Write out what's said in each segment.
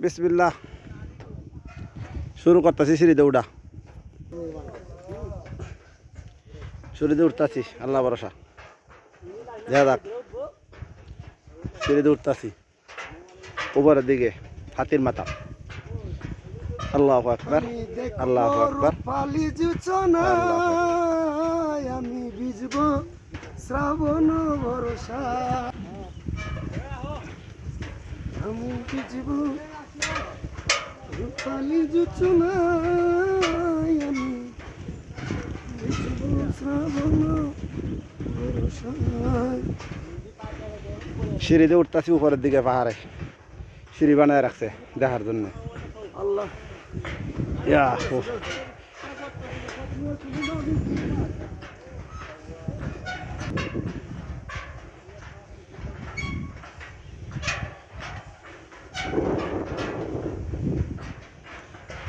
বিসমিল্লাহ। শুরু করতেছি, সিঁড়িতে উঠা। সিঁড়িতে উঠতেছি, আল্লাহ ভরসা। দেখা যাক। উঠতেছি। উপরের দিকে, হাতির মাথা। আল্লাহ আকবার আল্লাহ আকবার। আমি ভিজব শ্রাবণ ভরসা। আমি ভিজব পালি জুচনায় আমি সিঁড়িতে উঠতেছি উপরের দিকে পাহাড়ে। সিঁড়ি বানায় রাখছে দেখার জন্য। আল্লাহ। ইয়া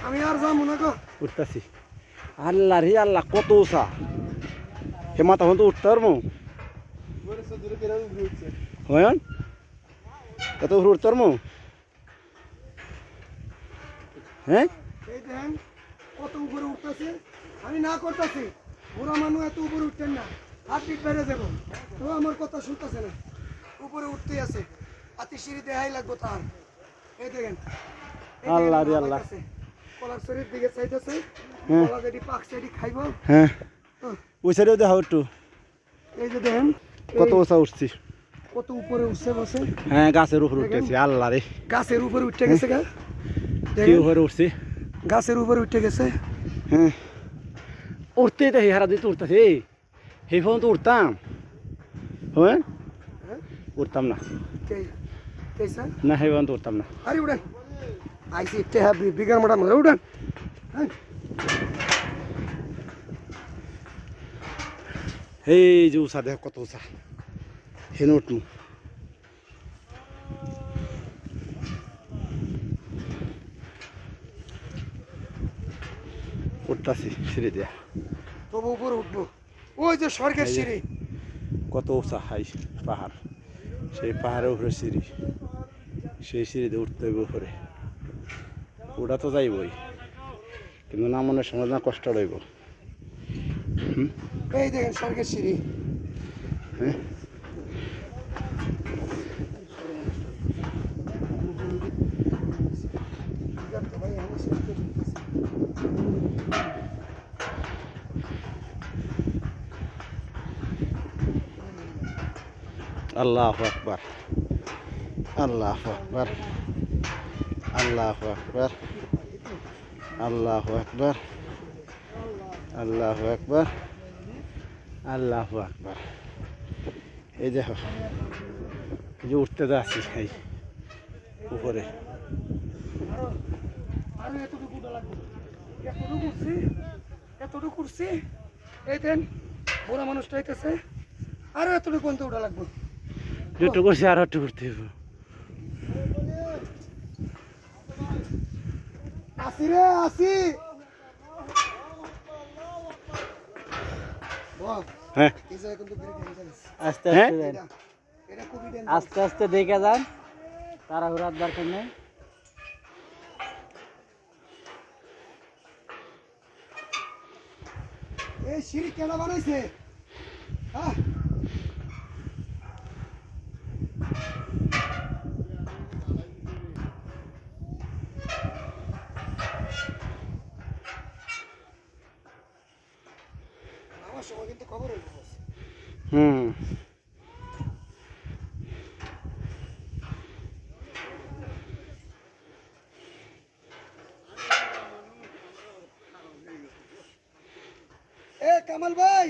আমি আর যাব না গো। উঠতেছি। আল্লাহ রে আল্লাহ কত উষা। হে মাথা তো উঠতে পারব। হয় কত উপরে উঠতে পারব? হ্যাঁ? এই দেখেন কত উপরে উঠতেছে। আমি না করতেছি। বুড়া মানুষ এত উপরে উঠতেন না। হাত পিট বেড়ে যাব। তো আমার কথা শুনতেছে না। উপরে উঠতেই আছে। হাতি সিঁড়ি দেখাই লাগবো তার। এই দেখেন। আল্লাহ রে আল্লাহ। কাছে। কলার শরীর দিকে চাইতেছে হ্যাঁ। কলা যেটি পাকছে এটি খাইবো হ্যাঁ হুম। ওই সাইডেও দেখা একটু এই যে দেখেন কত এই উষা উঠছি কত উপরে উঠছে বসে হ্যাঁ গাছের উপরে উঠতেছি আল্লাহ রে গাছের উপরে উঠে গেছে গা কি দেখেন, উপরে উঠছি গাছের উপরে উঠে গেছে হ্যাঁ উঠতেই তো হেরা দিতে উঠতেছি সেই ফোন তো উঠতাম হ্যাঁ হ্যাঁ? উঠতাম না কে কে স্যার না সেই ফোন তো উঠতাম না আরে উড়ান আইসি টেহা বিগার মোটা মতো উড়ান হ্যাঁ। এই যে উষা দেখ কত উষা। হেন উঠমু উঠতাছি সিঁড়ি দিয়া। তবু উপরে উঠবো। ওই যে এই সিঁড়ি। কত উঁচা হাই পাহাড়। সেই পাহাড়ের উপরে সিঁড়ি। সেই সিঁড়িতে উঠতে হইব উপরে। ওটা তো যাইবই। কিন্তু নামনের সময় না কষ্ট রইব। এই দেখেন স্বর্গের সিঁড়ি। হ্যাঁ? আল্লাহ আকবার। আল্লাহ আকবার। আল্লাহ আকবার। আল্লাহ আকবার আল্লাহ আকবার আল্লাহ আকবার। এই দেখো যে উঠতে যাচ্ছি এই উপরে। আরও এতটুকু এই দেন বুড়া মানুষটা আরও এতটুকু উঠা লাগবে। যেটু করছি আর একটু করতে হইব। আসি রে আসি। হ্যাঁ। হ্যাঁ? আস্তে আস্তে দেখে যান। তাড়াহুড়ার দরকার নেই। এই সিঁড়ি কেন বানাইছে? সময় কিন্তু খবর। হুম। এ কামাল ভাই!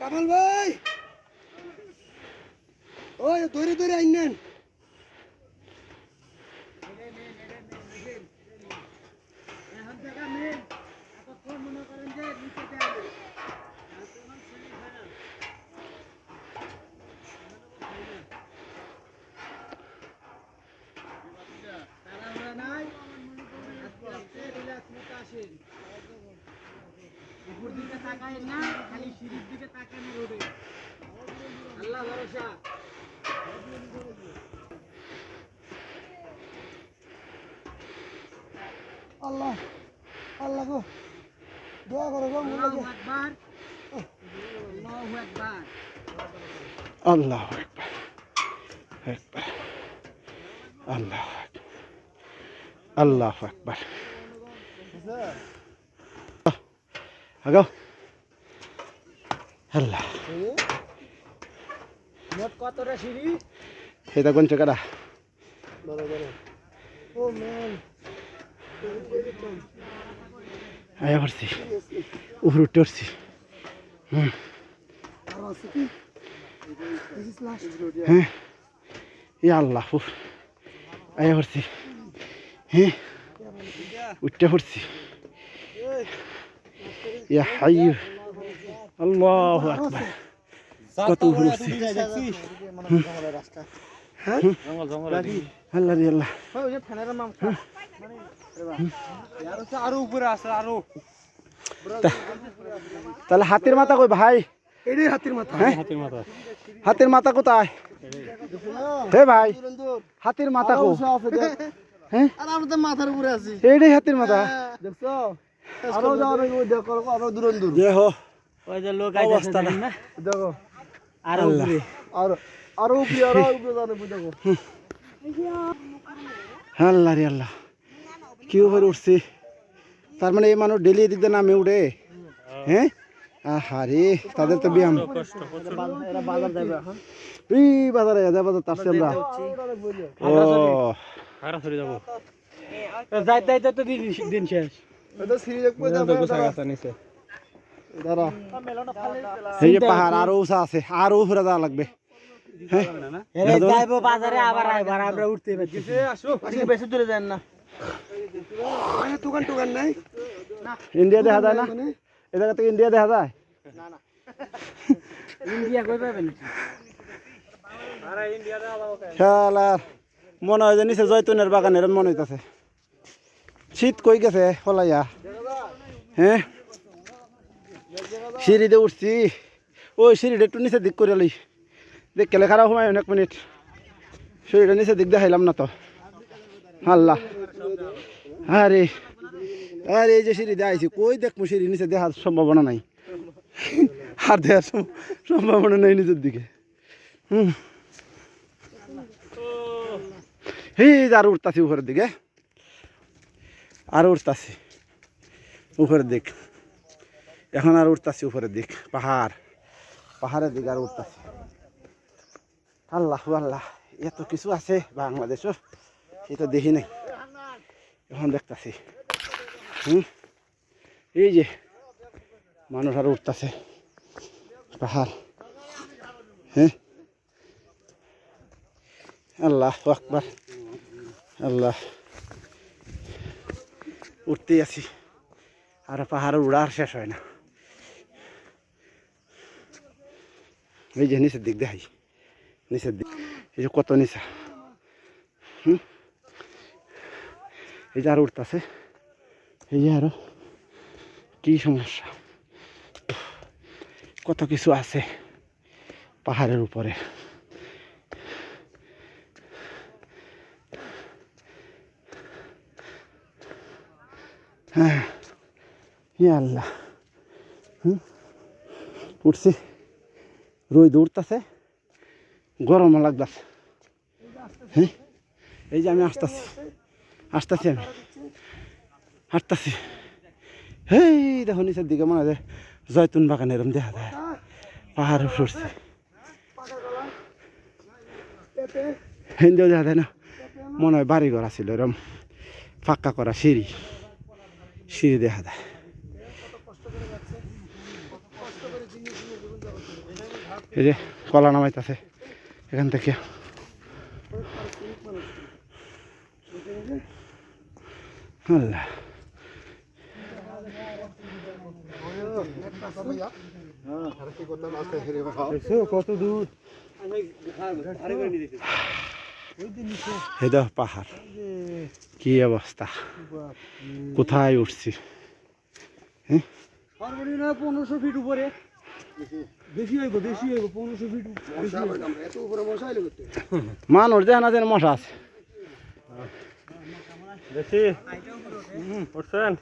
কামাল ভাই! ওই ধরে ধরে আইনেন উপর দিকে তাকায় না খালি সিঁড়ির দিকে তাকানো রোডে আল্লাহ ভরসা আল্লাহ আল্লাহ গো। দোয়া করো গো আল্লাহু আকবার। আল্লাহু আকবার। আল্লাহ একবার আল্লাহ আল্লাহ একবার আগাও আল্লাহ। মোট কতটা সিঁড়ি এটা কোন টাকাটা বড় বড়। ও ম্যান আয়া পারছি উপরে উঠতে পারছি। লাস্ট হ্যাঁ। ই আল্লাহ আয়া পারছি হ্যাঁ। উঠতে পারছি। ইয়া হাইয়ু আল্লাহু আকবার। কত উপরে উঠছি। হ্যাঁ। আল্লাহ আল্লাহ। আরও উপরে আছে আরও তাহলে হাতির মাথা কই ভাই? এটাই হাতির মাথা। হ্যাঁ? হাতির মাথা। কোথায়? হে ভাই হাতির মাথা কো? হ্যাঁ আর আমরা তো মাথার উপরে আছি। এইটাই হাতির মাথা। দেখছ? আরও লাগবে ওই দেখো আরও দূর দূর। যে হো ওই যে লোক অবস্থা না। দেখো। আরও উপরে। আর আরও উপরে আরও উপরে যাবে দেখো। আল্লাহ রে আল্লাহ। কি উপরে উঠছি? তার মানে এই মানুষ ডেলি এদিক দিয়ে নামে উঠে? হ্যাঁ? আহারে তাদের তো ব্যায়াম। বাজার যাবে এই তাপছি আমরা। ও। দিন শেষ এই যে পাহাড় আরও উঁচা আছে আরও উপরে যাওয়া লাগবে। হ্যাঁ? বাজারে আবার আমরা উঠতে পারছি আসো। বেশি দূরে যান না। দোকান টোকান নাই? ইন্ডিয়া দেখা যায় না? এ জায়গা থেকে ইন্ডিয়া দেখা যায়? ইন্ডিয়া কই পাবেন খেলার মনে হয় যে নিচে জয়তুনের বাগান এরম মনে হইতাছে। শীত কই গেছে ফলাইয়া? হ্যাঁ সিঁড়িতে উঠছি। ওই সিঁড়িটা একটু নিচে দিক করে লই। দেখ কেলে খারাপ সময় অনেক মিনিট। সিঁড়িটা নিচে দিক দেখাইলাম না তো। আল্লাহ। আরে আরে, এই যে সিঁড়ি দিয়ে আইছি কই দেখব সিঁড়ি নিচে দেখার সম্ভাবনা নাই। আর দেখার সম- সম্ভাবনা নেই নিচের দিকে। হুম। এই যে আর উঠতাছি উপরের দিকে। আর উঠতাছি উপরের দিক। এখন আর উঠতাছি উপরের দিক। পাহাড়। পাহাড়ের দিকে আর উঠতাছি আল্লাহ আল্লাহ, এত কিছু আছে বাংলাদেশও, এটা দেখি নাই। এখন দেখতাছি। হুম? এই যে মানুষ আর উঠতাছে। পাহাড়। হ্যাঁ আল্লাহ আকবার। আল্লাহ। উঠতেই আছি। আর পাহাড় উড়ার শেষ হয় না। এই যে নিচের দিক দেখাই। নিচের দিক। এই যে কত নিচা। হুম? এই যে আর উঠতেছে। এই যে আরও। কি সমস্যা? কত কিছু আছে পাহাড়ের উপরে। হ্যাঁ। আল্লাহ। হুম? উঠছি। রোদ উঠতেছে। গরমও লাগতেছে। হ্যাঁ? এই যে আমি আসতেছি। আসতেছি আমি হাঁটতেছি হেই, দেখো নিচের দিকে মনে হয় জয়তুন বাগান এরম দেখা যায়। পাহাড়ে উঠছি হিন্দিও দেখা যায় না। মনে হয় বাড়ি ঘর ছিল এরম। ফাঁকা করা সিঁড়ি। সিঁড়ি দেখা যায়। এই যে কলা নামাইতেছে এখান থেকে। আল্লাহ। কত দূর? দেখো পাহাড়। কি অবস্থা? কোথায় উঠছি? সর্বনিম্ন পনেরোশো ফিট উপরে বেশি হইব বেশি হইব পনেরোশো ফিট বেশি হইব এত উপরে বসাইলে করতে মানুষ দেখা না যেন মশা আছে। বেশি উঠছেন।